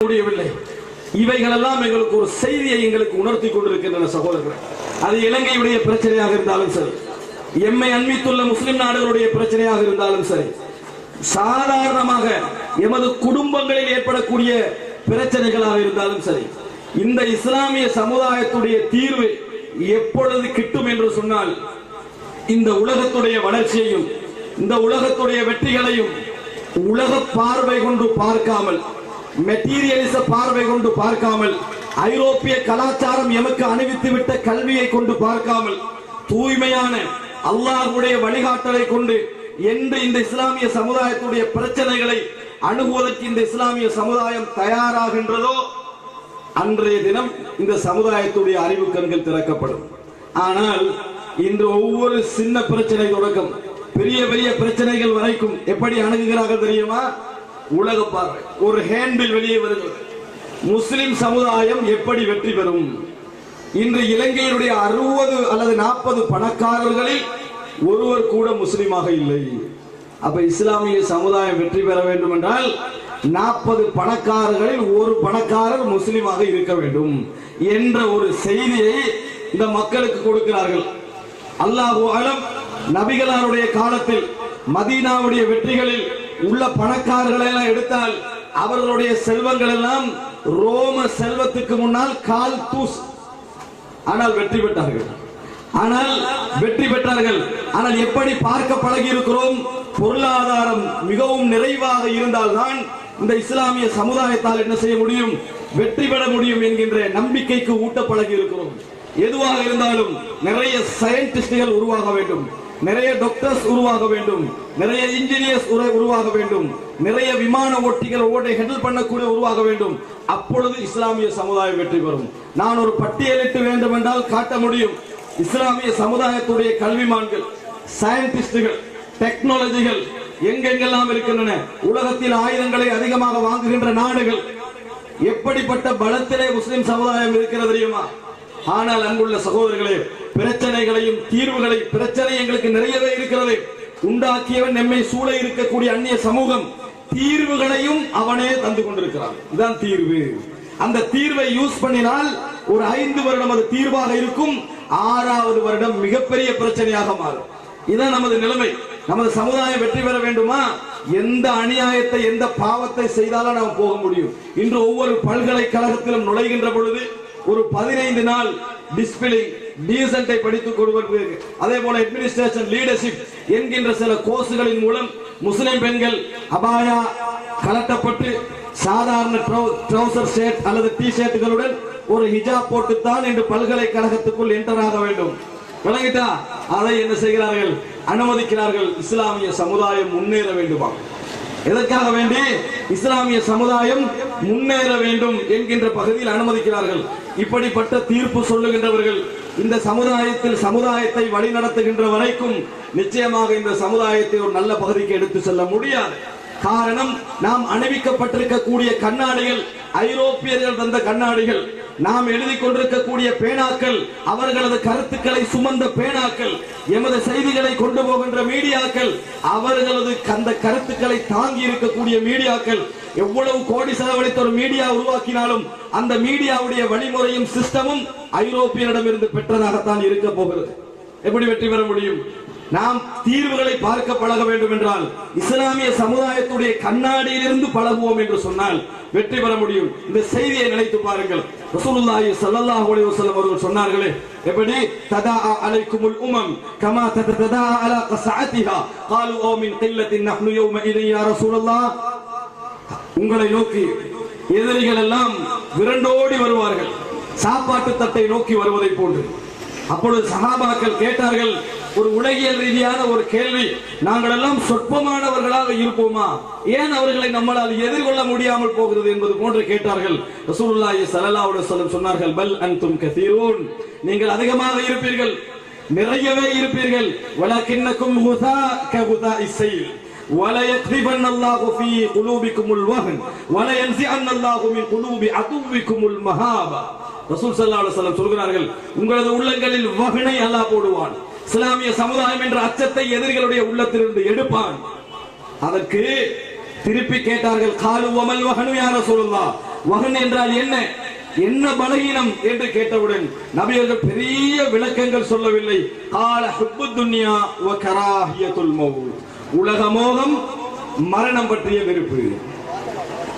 முடியவில்லை. இவைகளெல்லாம் எங்களுக்கு ஒரு செய்தியை எங்களுக்கு உணர்த்தி கொண்டிருக்கின்றன சகோதரர்கள். அது இலங்கையுடைய பிரச்சனையாக இருந்தாலும் சரி எம்மை அண்மித்துள்ள முஸ்லிம் நாடுகளுடைய பிரச்சனையாக இருந்தாலும் சரி சாதாரணமாக எமது குடும்பங்களில் ஏற்படக்கூடிய பிரச்சனைகளாக இருந்தாலும் சரி இந்த இஸ்லாமிய சமுதாயத்துடைய தீர்வு எப்பொழுது கிட்டும் என்று சொன்னால் இந்த உலகத்துடைய வளர்ச்சியையும் இந்த உலகத்துடைய வெற்றிகளையும் உலக பார்வை கொண்டு பார்க்காமல் மெட்டீரியலிச பார்வை கொண்டு பார்க்காமல் ஐரோப்பிய கலாச்சாரம் எமக்கு அணிவித்து விட்ட கல்வியை கொண்டு பார்க்காமல் தூய்மையான அல்லாஹுடைய வழிகாட்டலை கொண்டு என்று இந்த இஸ்லாமிய சமுதாயத்துடைய பிரச்சனைகளை அணுகுவதற்கு இந்த இஸ்லாமிய சமுதாயம் தயாராகின்றதோ அன்றைய தினம் இந்த சமுதாயத்துடைய அறிவு கண்கள் திறக்கப்படும். ஆனால் இன்று ஒவ்வொரு சின்ன பிரச்சனை தொடக்கம் பெரிய பெரிய பிரச்சனைகள் வரைக்கும் எப்படி அணுகுகிறார்கள் தெரியுமா? உலக பார்வை. ஒரு ஹேண்டில் வெளியே வருகிறது. முஸ்லிம் சமுதாயம் எப்படி வெற்றி பெறும்? இன்று இலங்கையினுடைய அறுபது அல்லது நாற்பது பணக்காரர்களில் ஒருவர் கூட முஸ்லிமாக இல்லை. அப்ப இஸ்லாமிய சமுதாயம் வெற்றி பெற வேண்டும் என்றால் நாற்பது பணக்காரர்களில் ஒரு பணக்காரர் முஸ்லிமாக இருக்க வேண்டும் என்ற ஒரு செய்தியை இந்த மக்களுக்கு கொடுக்கிறார்கள். அல்லாஹு அலம் நபிகளாருடைய காலத்தில் மதீனாவுடைய வெற்றிகளில் உள்ள பணக்காரர்களை எல்லாம் எடுத்தால் அவர்களுடைய செல்வங்கள் எல்லாம் ரோம செல்வத்துக்கு முன்னால் கால் தூஸ். ஆனால் வெற்றி பெற்றார்கள். ஆனால் வெற்றி பெற்றார்கள். ஆனால் எப்படி பார்க்க பழகி இருக்கிறோம் பொருளாதாரம் மிகவும் நிறைவாக இருந்தால்தான் இந்த இஸ்லாமிய சமுதாயத்தால் என்ன செய்ய முடியும்? வெற்றி பெற முடியும் என்கின்ற நம்பிக்கைக்கு ஊட்ட பழகி இருக்கிறோம் எதுவாக இருந்தாலும் நிறைய சயின்டிஸ்டுகள் உருவாக வேண்டும். நிறைய டாக்டர்ஸ் உருவாக வேண்டும். நிறைய இன்ஜினியர்ஸ் உருவாக வேண்டும். நிறைய விமான ஓட்டிகள் ஓட்டை ஹெண்டில் பண்ணக்கூடிய உருவாக வேண்டும். அப்பொழுது இஸ்லாமிய சமுதாயம் வெற்றி பெறும். நான் ஒரு பட்டியலிட்டு வேண்டும் என்றால் காட்ட முடியும். இஸ்லாமிய சமுதாயத்துடைய கல்விமான்கள் சயின்டிஸ்டுகள் டெக்னாலஜிகள் எங்கெங்கெல்லாம் இருக்கின்றன? உலகத்தில் ஆயுதங்களை அதிகமாக வாங்குகின்ற நாடுகள். எப்படிப்பட்ட பலத்திலே முஸ்லிம் சமுதாயம் இருக்கிறது தெரியுமா? ஆனால் அங்குள்ள சகோதரர்களே பிரச்சனைகளையும் தீர்வுகளை பிரச்சனை எங்களுக்கு நிறையவே இருக்கிறது. உண்டாக்கியவன் நம்மை சூழ இருக்கக்கூடிய அந்நிய சமூகம் தீர்வுகளையும் அவனே தந்து கொண்டிருக்கிறான். இதுதான் தீர்வு. அந்த தீர்வை யூஸ் பண்ணினால் ஒரு ஐந்து வருடம் அது தீர்வாக இருக்கும். ஆறாவது வருடம் மிகப்பெரிய பிரச்சனையாக மாறும். இதான் நமது நிலைமை. நமது சமுதாயம் வெற்றி பெற வேண்டுமா? எந்த அநியாயத்தை எந்த பாவத்தை செய்தாலும் நாம் போக முடியும். இன்று ஒவ்வொரு பல்கலைக்கழகத்திலும் நுழைகின்ற பொழுது ஒரு பதினைந்து நாள் டிஸ்பிளிங் டீசென்ட்டை படித்துக் கொள்வதற்கு அதே போல அட்மினிஸ்ட்ரேஷன் லீடர்ஷிப் என்கின்ற சில கோர்ஸ்களின் மூலம் முஸ்லிம் பெண்கள் அபாயா கலட்டப்பட்டு சாதாரண ட்ரௌசர் ஷர்ட் அல்லது டி ஷர்ட்டுகளுடன் ஒரு ஹிஜாப் போட்டுத்தான் இன்று பல்கலைக்கழகத்துக்குள் என்டர் ஆக வேண்டும். விளங்கிட்டா? அதை என்ன செய்கிறார்கள்? அனுமதிக்கிறார்கள். இஸ்லாமிய சமுதாயம் முன்னேற வேண்டுமா? எதற்காக வேண்டி இஸ்லாமிய சமுதாயம் முன்னேற வேண்டும் என்கின்ற பகுதியில் அனுமதிக்கிறார்கள். இப்படிப்பட்ட தீர்ப்பு சொல்லுகின்றவர்கள் இந்த சமுதாயத்தில் சமுதாயத்தை வழிநடத்துகின்ற வரைக்கும் நிச்சயமாக இந்த சமுதாயத்தை ஒரு நல்ல பகுதிக்கு எடுத்து செல்ல முடியாது. காரணம் நாம் அணிவிக்கப்பட்டிருக்கக்கூடிய கண்ணாடிகள் ஐரோப்பியர்கள் தந்த கண்ணாடிகள். நாம் எழுதி கொண்டிருக்கக்கூடிய பேனாக்கள் அவர்களது கருத்துக்களை சுமந்த பேனாக்கள் எமது செய்திகளை கொண்டு போகின்ற மீடியாக்கள் அவர்களது அந்த கருத்துக்களை தாங்கி இருக்கக்கூடிய மீடியாக்கள் எவ்வளவு கோடி செலவழித்த ஒரு மீடியா உருவாக்கினாலும் அந்த மீடியாவுடைய வழிமுறையும் சிஸ்டமும் ஐரோப்பியரிடமிருந்து பெற்றதாகத்தான் இருக்க போகிறது. எப்படி வெற்றி பெற முடியும்? நாம் தீர்வுகளை பார்க்க பழக வேண்டும் என்றால் இஸ்லாமிய சமுதாயத்துடைய கண்ணாடியிலிருந்து பழகுவோம் என்று சொன்னால் வெற்றி பெற முடியும் இந்த செய்தியை நினைத்து பாருங்கள் ரசூலுல்லாஹி ஸல்லல்லாஹு அலைஹி வஸல்லம் அவர்கள் சொன்னார்களே எப்படி ததா அலைக்குமுல் உமம் கமா தததா அலா கஸஅத்திஹா قالوا او من قله نحن يومئذ يا رسول الله உங்களை நோக்கி எதிரிகள் எல்லாம் விரண்டோடி வருவார்கள் சாப்பாட்டு தட்டை நோக்கி வருவதை போன்று அப்பொழுது சகாபாக்கள் கேட்டார்கள் ஒரு உலகியல் ரீதியான ஒரு கேள்வி நாங்கள் எல்லாம் சொற்பமானவர்களாக இருப்போமா ஏன் அவர்களை நம்மளால் எதிர்கொள்ள முடியாமல் போகிறது என்பது போன்று கேட்டார்கள் ரசூலுல்லாஹி ஸல்லல்லாஹு அலைஹி வஸல்லம் சொன்னார்கள் பல் அன்தும் கஸீரூன் நீங்கள் அதிகமாக இருப்பீர்கள் நிறையவே இருப்பீர்கள் வலக்கின்னக்கும் குதா ககுதா இஸ்ஸைல் ولا يقذفن الله في قلوبكم الوهن ولا ينزعن الله من قلوب عدوكم المهابة ரசூல் ஸல்லல்லாஹு அலைஹி வஸல்லம் சொல்கிறார்கள் உங்களது உள்ளங்களில் வகனை அல்லாஹ் போடுவான் இஸ்லாமிய சமுதாயம் என்ற அச்சத்தை எதிரிகளுடைய உள்ளத்திலிருந்து எடுப்பான். அதற்கு திருப்பி கேட்டார்கள் காலு ஒமல் வகனு யார சொல்லலாம் வகன் என்றால் என்ன? என்ன பலகீனம்? என்று கேட்டவுடன் நபியர்கள் பெரிய விளக்கங்கள் சொல்லவில்லை. கால ஹுப்பு துன்யா வ கராஹியத்துல் மௌத். உலக மோகம் மரணம் பற்றிய வெறுப்பு.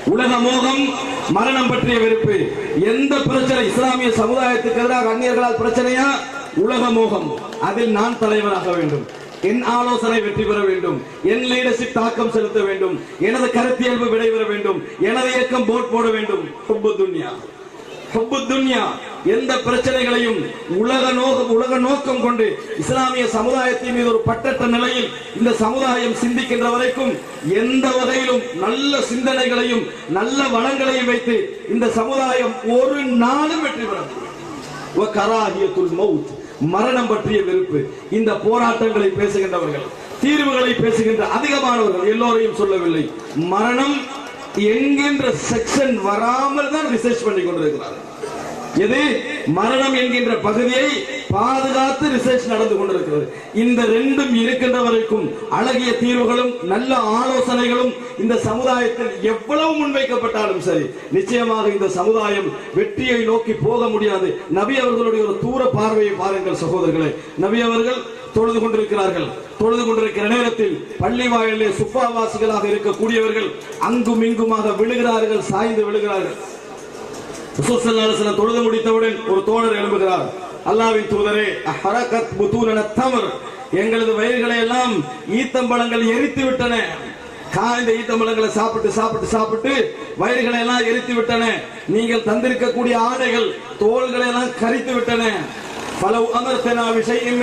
உலக மோகம் மரணம் பற்றிய வெறுப்பு. எந்த பிரச்சனை? இஸ்லாமிய சமுதாயத்துக்கு எதிராக அந்நியர்களால் பிரச்சனையா? உலக மோகம். அதில் நான் தலைவராக வேண்டும். என் ஆலோசனை வெற்றி பெற வேண்டும். என் லீடர்ஷிப் தாக்கம் செலுத்த வேண்டும். எனது கருத்தியல்பு விடைபெற வேண்டும். எனது இயக்கம் போட் போட வேண்டும். ஹொப்பு துன்யா. ஹொப்பு துன்யா. எந்த பிரச்சனைகளையும் உலக நோக்கம் உலக நோக்கம் கொண்டு இஸ்லாமிய சமுதாயத்தின் மீது ஒரு பட்டற்ற நிலையில் இந்த சமுதாயம் சிந்திக்கின்ற வரைக்கும் எந்த வகையிலும் நல்ல சிந்தனைகளையும் நல்ல வளங்களையும் வைத்து இந்த சமுதாயம் ஒரு நாளும் வெற்றி பெற முடியும் மரணம் பற்றிய வெறுப்பு. இந்த போராட்டங்களை பேசுகின்றவர்கள் தீர்வுகளை பேசுகின்ற அதிகமானவர்கள் எல்லோரையும் சொல்லவில்லை. மரணம் என்கின்ற செக்ஷன் வராமல் தான் ரிசர்ச் பண்ணி கொண்டிருக்கிறார்கள். எது? மரணம் என்கின்ற பகுதியை பாதுகாத்து ரிசர்ச் நடந்து கொண்டிருக்கிறது. இந்த ரெண்டும் இருக்கின்ற வரைக்கும் அழகிய தீர்வுகளும் நல்ல ஆலோசனைகளும் இந்த சமுதாயத்தில் எவ்வளவு முன்வைக்கப்பட்டாலும் சரி நிச்சயமாக இந்த சமுதாயம் வெற்றியை நோக்கி போக முடியாது. நபி அவர்களுடைய ஒரு தூர பார்வையை பாருங்கள் சகோதரர்களே. நபி அவர்கள் தொழுது கொண்டிருக்கிறார்கள். தொழுது கொண்டிருக்கிற நேரத்தில் பள்ளி வாயிலே சுப்பாவாசிகளாக இருக்கக்கூடியவர்கள் அங்கும் இங்குமாக விழுகிறார்கள் சாய்ந்து விழுகிறார்கள். ரசூல் தொழுது முடித்தவுடன் ஒரு தோழர் எழும்புகிறார். அல்லாவின் தூதரே ஹரகத் புதூனன தமர். எங்களது வயிறுகளை எல்லாம் ஈத்தம்பழங்கள் எரித்து விட்டன. காய்ந்த ஈத்தம்பழங்களை சாப்பிட்டு சாப்பிட்டு சாப்பிட்டு வயிறுகளை எல்லாம் எரித்து விட்டன. நீங்கள் தந்திருக்கக்கூடிய ஆடைகள் தோள்களை எல்லாம் கரித்து விட்டன. பல அமர்த்தனா விஷயம்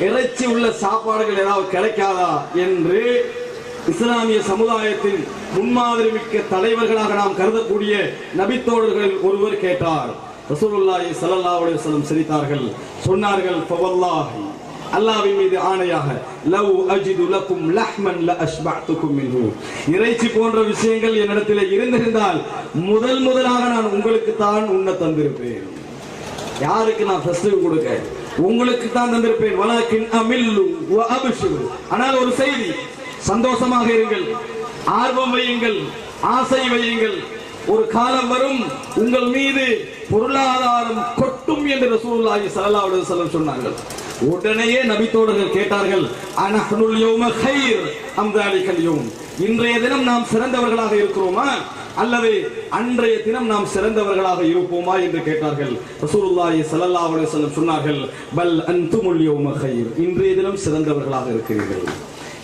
இறைச்சி உள்ள சாப்பாடுகள் ஏதாவது கிடைக்காதா? என்று இஸ்லாமிய சமுதாயத்தின் முன்மாதிரி மிக்க தலைவர்களாக நாம் கருதக்கூடிய நபித்தோழர்களில் ஒருவர் கேட்டார். ரசூலுல்லாஹி ஸல்லல்லாஹு அலைஹி வஸல்லம் சிரித்தார்கள். சொன்னார்கள் ஃபவல்லாஹி அல்லாஹ்வின் மீது ஆணையாக லவ் அஜிது லக்கும் லஹ்மன் ல அஷ்பஅத்துக்கும் மின்ஹு. இறைச்சி போன்ற விஷயங்கள் என்னிடத்தில் இருந்திருந்தால் முதல் முதலாக நான் உங்களுக்கு தான் உண்ண தந்திருப்பேன். யாருக்கு நான் ஃபர்ஸ்ட் கொடுக்க? உங்களுக்கு தான் தந்திருப்பேன். வலாக்கின் அமில்லு வ அபிஷுரு. ஆனால் ஒரு செய்தி சந்தோஷமாக இருங்கள். ஆர்வம் வையுங்கள். ஆசை வையுங்கள். ஒரு காலம் வரும் உங்கள் மீது பொருளாதாரம் கொட்டும் என்று ரசூலுல்லாஹி ஸல்லல்லாஹு அலைஹி வஸல்லம் சொன்னார்கள். உடனேயே நபித்தோழர்கள் கேட்டார்கள் அனஹ்னுல் யௌம கைர் அம் தாலிகல் யௌம். இன்றைய தினம் நாம் சிறந்தவர்களாக இருக்கிறோமா? அல்லது அன்றைய தினம் நாம் சிறந்தவர்களாக இருப்போமா என்று கேட்டார்கள். ரசூலுல்லாஹி ஸல்லல்லாஹு அலைஹி வஸல்லம் சொன்னார்கள் பல் அன்துமுல் யௌம கைர். இன்றைய தினம் சிறந்தவர்களாக இருக்கிறீர்கள்.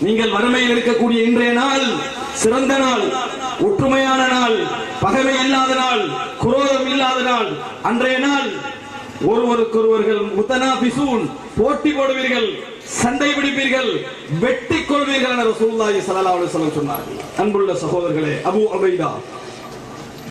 நீங்கள் வறுமையில் இருக்கக்கூடிய இன்றைய நாள் சிறந்த நாள் ஒற்றுமையான நாள் பகைமை இல்லாத நாள் குரோதம் இல்லாத நாள். அன்றைய நாள் ஒருவருக்கொருவர்கள் முத்தனாபிசூன் போட்டி போடுவீர்கள் சண்டை பிடிப்பீர்கள் வெட்டி கொள்வீர்கள் என ரசூல்லாஹி ஸல்லல்லாஹு அலைஹி வஸல்லம் சொன்னார்கள். அன்புள்ள சகோதரர்களே அபூ உபைதா